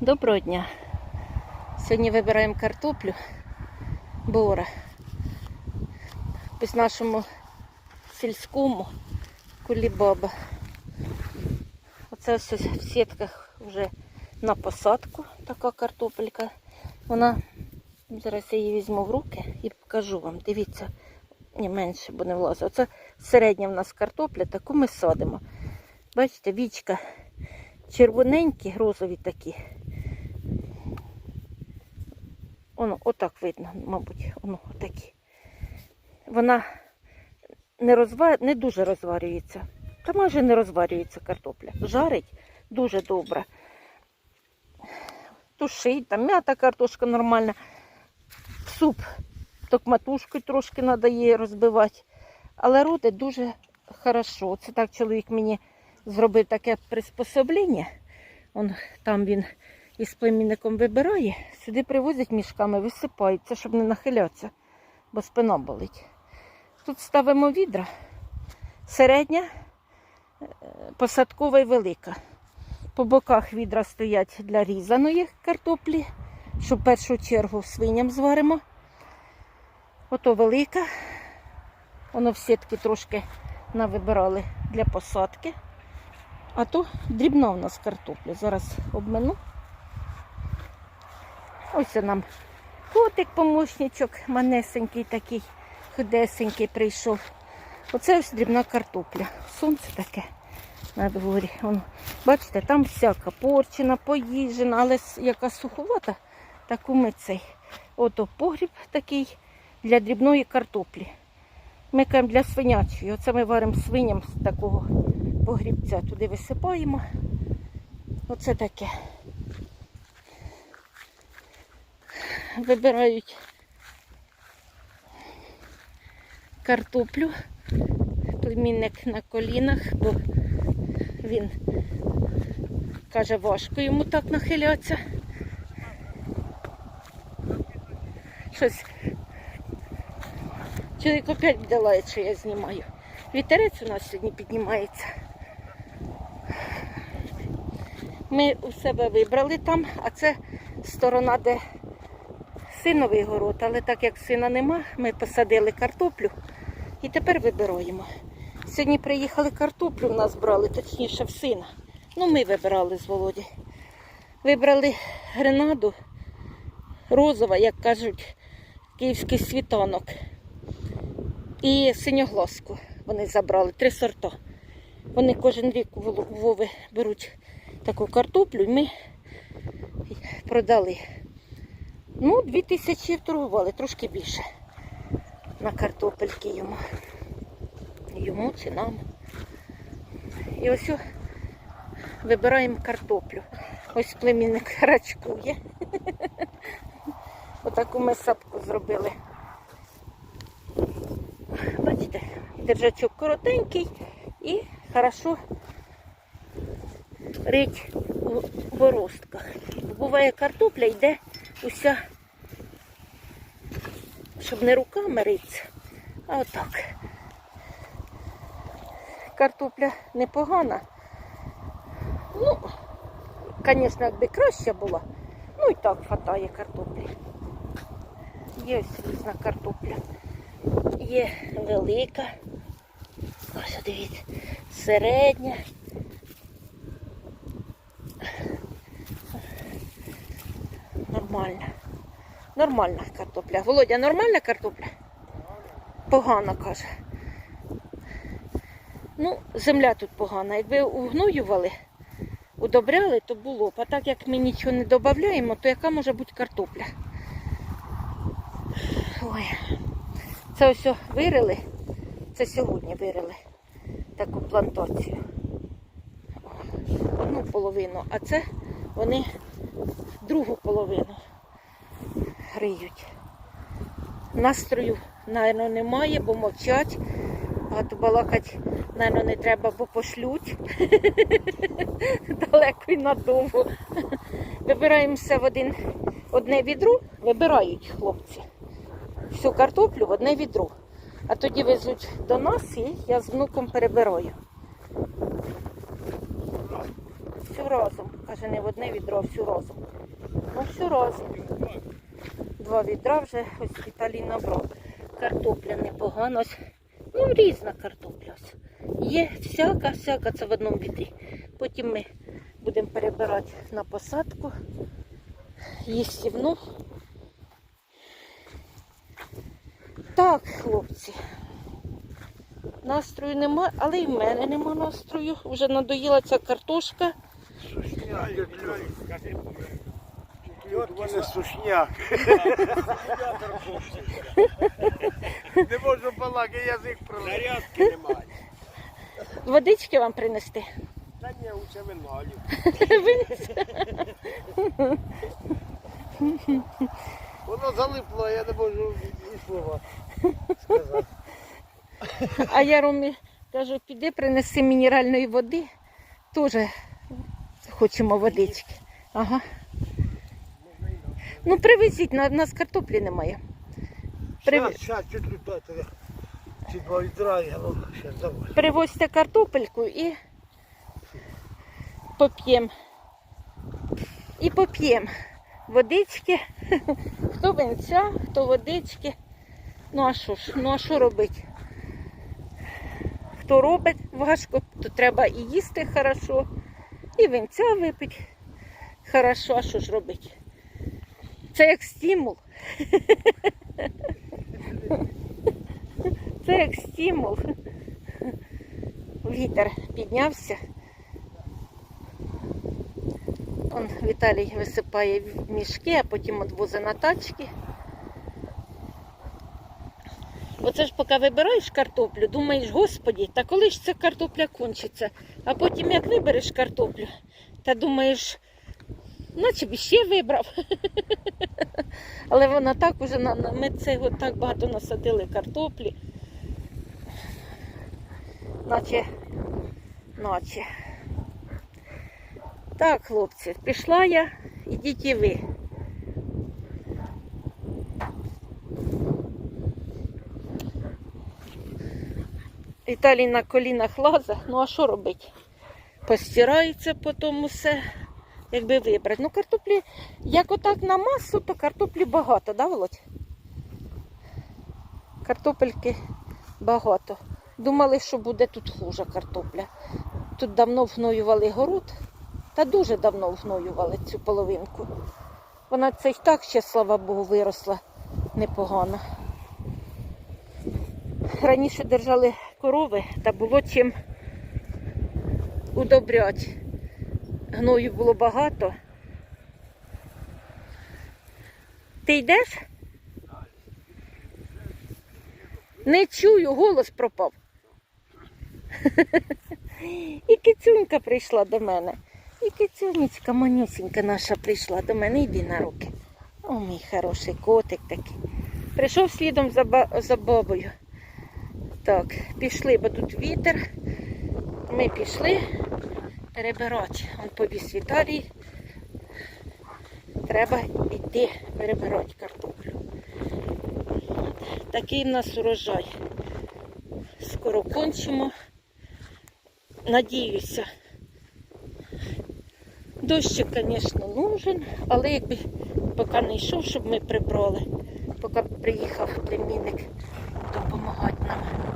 Доброго дня. Сьогодні вибираємо картоплю бора. Ось нашому сільському кулібаба. Оце все в сітках вже на посадку така картопелька. Вона зараз я її візьму в руки і покажу вам. Дивіться, ні, менше, бо не влазить. Оце середня в нас картопля, таку ми садимо. Бачите, вічка червоненькі, розові такі. Воно отак видно, мабуть, воно отакі. Вона не, розва... не дуже розварюється. Та майже не розварюється картопля. Жарить дуже добре. Тушить, там м'ята картошка нормальна. Суп токматушкою трошки треба її розбивати. Але родить дуже хорошо. Це так чоловік мені зробив таке приспособлення. Он, там він із племінником вибирає, сюди привозять мішками, висипають, це щоб не нахилятися, бо спина болить. Тут ставимо відра, середня, е, посадкова і велика. По боках відра стоять для різаної картоплі, що в першу чергу свиням зваримо. Ото велика. Воно в сітки трошки навибирали для посадки. А то дрібна в нас картопля. Зараз обмину. Ось нам котик помощничок, манесенький такий, худесенький прийшов. Оце ось дрібна картопля. Сонце таке на дворі. Вон, бачите, там всяка порчена, поїжджена, але яка суховата, таку ми цей. Ото погріб такий для дрібної картоплі. Ми кажемо для свинячої. Оце ми варимо свиням з такого погрібця. Туди висипаємо. Оце таке. Вибирають картоплю. Племінник на колінах, бо він каже, важко йому так нахилятися. Щось Чоловік опять буде що я знімаю. Вітерець у нас сьогодні піднімається. Ми у себе вибрали там, а це сторона, де синовий город. Але так як сина нема, ми посадили картоплю і тепер вибираємо. Сьогодні приїхали картоплю, в нас брали, точніше в сина. Ну, ми вибирали з Володі. Вибрали гренаду розова, як кажуть, київський світанок і синьогласку вони забрали, три сорта. Вони кожен рік у Вови беруть таку картоплю і ми продали. Ну, дві тисячі торгували, трошки більше на картопельки йому. Йому чи нам. І ось вибираємо картоплю. Ось племінник рачкує. Отаку ми сапку зробили. Бачите, держачок коротенький і хорошо рить у боростках. Буває картопля йде уся, щоб не руками риться, а отак. Картопля непогана. Ну, звісно, якби краща була, ну і так хватає картоплі. Є ось різна картопля. Є велика. Ось дивіться, середня. Нормальна. Нормальна картопля. Володя, нормальна картопля? Погана, каже. Ну, земля тут погана. Якби угноювали, удобряли, то було б. А так як ми нічого не додаємо, то яка може бути картопля? Ой. Це ось вирили. Це сьогодні вирили таку плантацію. Одну половину, а це вони другу половину риють. Настрою, напевно, немає, бо мовчать. А то балакать, напевно, не треба, бо пошлють. Далеко і надовго. Вибираємо все в один, одне відро, вибирають хлопці всю картоплю в одне відро. А тоді везуть до нас і я з внуком перебираю. Всю разом, каже. не в одне відро, а всю разом. Ну, всю разом. Два відра вже ось Віталій набрав. Картопля непогана. Ну, різна картопля. Є всяка, всяка, це в одному відрі. Потім ми будемо перебирати на посадку. Їстівну. Так, хлопці. Настрою нема, але і в мене нема настрою. Вже надоїла ця картошка. Мене сушняк. Не можу балакати, язик пролив. Зарядки немає. Водички вам принести. Та ні, усе виналю. Воно залипло, я не можу і слова сказати. А я Ромі кажу, піди принеси мінеральної води. Теж хочемо водички. Ага. Ну, привезіть, на нас картоплі немає. Чуть два я ну, давай. Привозьте картопельку і поп'ємо. І поп'ємо водички. Хто винця, хто водички. Ну а що ж, ну а що робити? Хто робить важко, то треба і їсти хорошо, і винця випити хорошо, а що ж робити? Це як стимул. Це як стимул. Вітер піднявся. Он Віталій висипає мішки, а потім відвозить на тачки. Оце ж поки вибираєш картоплю, думаєш, господі, та коли ж ця картопля кончиться? А потім як вибереш картоплю, та думаєш, наче б ще вибрав. Але вона так уже ми цього так багато насадили картоплі. Наче, наче. Так, хлопці, пішла я, ідіть і ви. Віталій на колінах лаза, ну а що робить? Постирається потім усе, якби вибрати. Ну, картоплі, як отак на масу, то картоплі багато, да, Володь? Картопельки багато. Думали, що буде тут хуже картопля. Тут давно вгноювали город, та дуже давно вгноювали цю половинку. Вона це й так ще, слава Богу, виросла непогано. Раніше держали корови, та було чим удобрять. Гною було багато. Ти йдеш? Не чую, голос пропав. І кицюнька прийшла до мене. І кицюнечка манюсенька наша прийшла до мене. Йди на руки. О, мій хороший котик такий. Прийшов слідом за, ба- за бабою. Так, пішли, бо тут вітер. Ми пішли перебирати. Он повіз Віталій. Треба йти перебирати картоплю. Такий в нас урожай. Скоро кончимо. Надіюся. Дощик, звісно, нужен, але якби поки не йшов, щоб ми прибрали, поки приїхав племінник допомагати нам.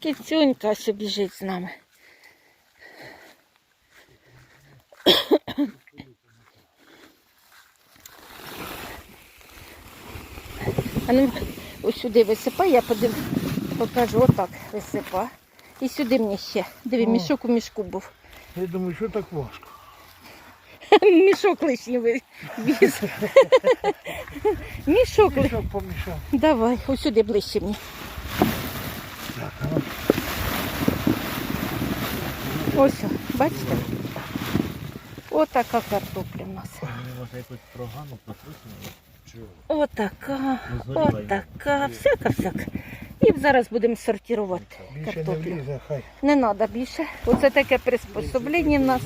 Кицюнька ось біжить з нами. А ну, ось сюди висипай, я подив... покажу, отак висипа. І сюди мені ще. Диви, О. мішок у мішку був. Я думаю, що так важко. Мішок лишній віз. Мішок. Мішок помішав. Давай, ось сюди ближче мені. Так, а ну. Ось, бачите? Отака картопля в нас. Може якусь прогану протрусили? Отака, отака, всяка, всяка. І зараз будемо сортувати картоплю. Не треба більше. Оце таке приспособлення в нас.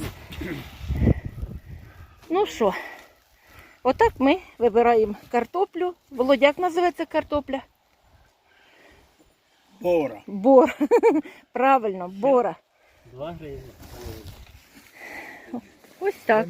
Ну що, Отак ми вибираємо картоплю. Володя, як називається картопля? Бора. Бор. Правильно, бора. Два гривні. Ось так.